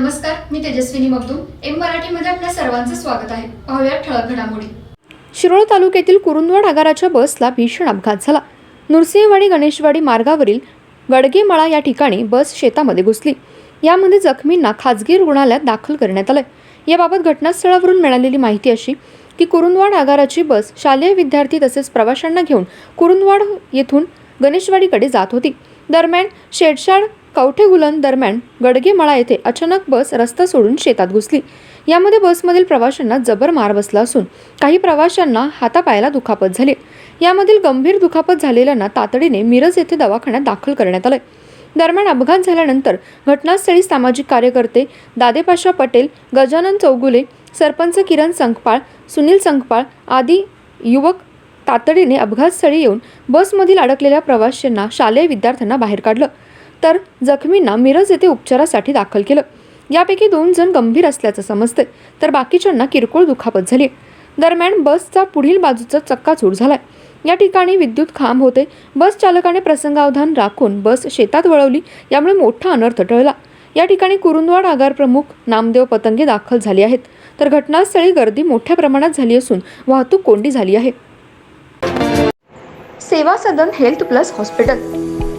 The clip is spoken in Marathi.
नमस्कार मी तेजस्विनी मगदूम. एम मराठीमध्ये आपल्या सर्वांचं स्वागत आहे. पाहूया ठळक घडामोडी. शिरोळ तालुक्यातील कुरुंदवाड आगाराच्या बसला भीषण अपघात झाला. नृसिंहवाडी गणेशवाडी मार्गावरील गडगेमाळा या ठिकाणी बस शेतामध्ये घुसली. यामध्ये जखमींना खाजगी रुग्णालयात दाखल करण्यात आलंय. याबाबत घटनास्थळावरून मिळालेली माहिती अशी की कुरुंदवाड आगाराची बस शालेय विद्यार्थी तसेच प्रवाशांना घेऊन कुरुंदवाड येथून गणेशवाडीकडे जात होती. दरम्यान शेडशाड कवठेगुलन दरम्यान गडगेमळा येथे अचानक बस रस्ता सोडून शेतात घुसली. यामध्ये बसमधील प्रवाशांना जबर मार बसला असून काही प्रवाशांना हातापायाला दुखापत झाली. यामधील गंभीर दुखापत झालेल्यांना तातडीने मिरज येथे दवाखान्यात दाखल करण्यात आले दरम्यान अपघात झाल्यानंतर घटनास्थळी सामाजिक कार्यकर्ते दादेपाशा पटेल गजानन चौगुले सरपंच किरण संकपाळ सुनील संकपाळ आदी युवक तातडीने अपघातस्थळी येऊन बसमधील अडकलेल्या प्रवाशांना शालेय विद्यार्थ्यांना बाहेर काढलं. तर जखमींना मिरज येथे उपचारासाठी दाखल केलं. यापैकी दोन जण गंभीर असल्याचं समजते तर बाकीच्यांना किरकोळ दुखापत झाली दरम्यान बसचा पुढील बाजूचा चक्काचूर झालाय. या ठिकाणी विद्युत खांब होते. बस चालकाने प्रसंगावधान राखून बस शेतात वळवली यामुळे मोठा अनर्थ टळला. या ठिकाणी कुरुंदवाड आगार प्रमुख नामदेव पतंगे दाखल झाले आहेत. तर घटनास्थळी गर्दी मोठ्या प्रमाणात झाली असून वाहतूक कोंडी झाली आहे. Seva Sadan health plus hospital